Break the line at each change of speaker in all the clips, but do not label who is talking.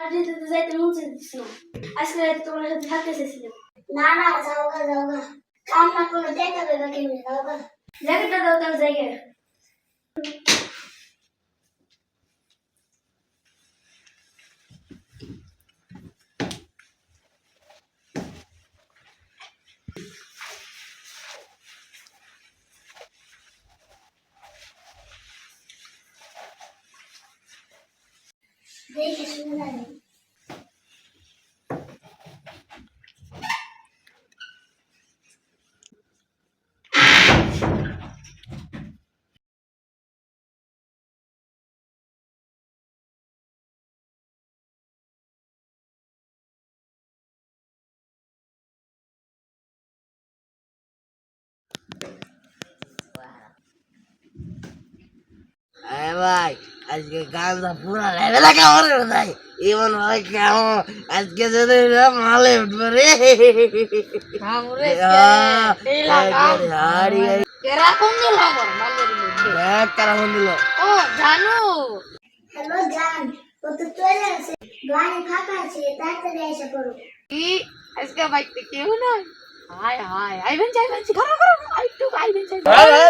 আর যেতে যাইতে মন চাইতেছে না। আজকে রাতে তোমার সাথে থাকতে চাইছিলাম।
না না, যাও গা যাও গা। কাম না করলে দেখা দেবে কেমনি, যাও গা।
জ্যাকেটটা দাও তার জায়গায়।
দেখে শুনে জানি
আরে ভাই আজকে গানটা পুরা লেভেলে কেমন রে ভাই এমন ভাই কেমন? আজকে যদি মালে উঠবো রে। আহ, হারি হারি
এরকম দিল আবার মালের মধ্যে
দেখ কারা ফোন দিল।
ও জানো।
হ্যালো জান ও তো চলে আসে? বাড়ি ফাঁকা আছে তাড়াতাড়ি এসে পড়ো।
কি? আজকে বাইতে কেউ নাই? হায় হায় আইবেন যাইবেন খারাপ খারাপ আইটু আইবেন যাইবেন।
আরে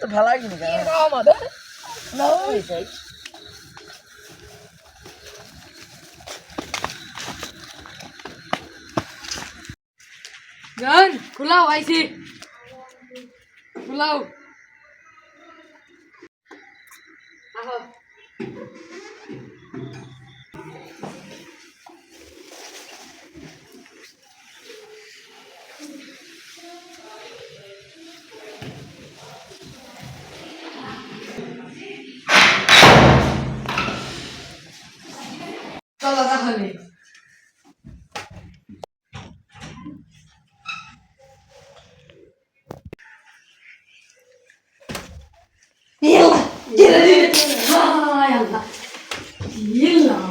তো ভালো লাগছে না না
গান খুলাও আইছি। খুলাও। আহো। চলো তাহলে।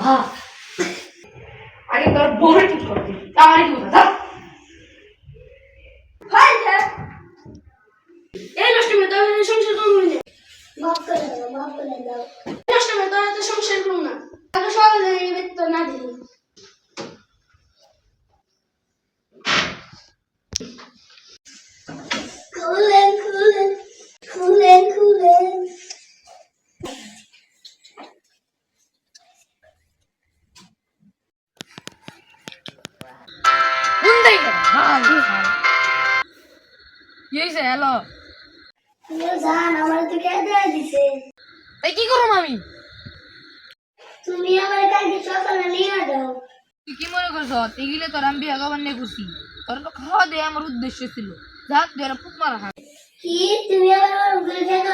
Yalla. আগে তোর বউরে ঠিক করতে তার কি কথা?
এই নষ্ট মেয়ে তোর সংসার করব না
মাফ করে দাও মাফ করে দাও।
নষ্ট তোর সংসার করব না। তাকে সকালে বেতন না দিলি
কি হয়েছে হ্যালো
জান আমার তো কে দেয়া দিছে?
তাই কি করো আমি কি মনে করছ? এগুলো তোর আমি বিয়ে নিয়ে করছি। তোর তো খাওয়া দেওয়া আমার উদ্দেশ্য ছিল। যাক তোরা পুক
কি? তুমি আমার ঘুরে ফেলে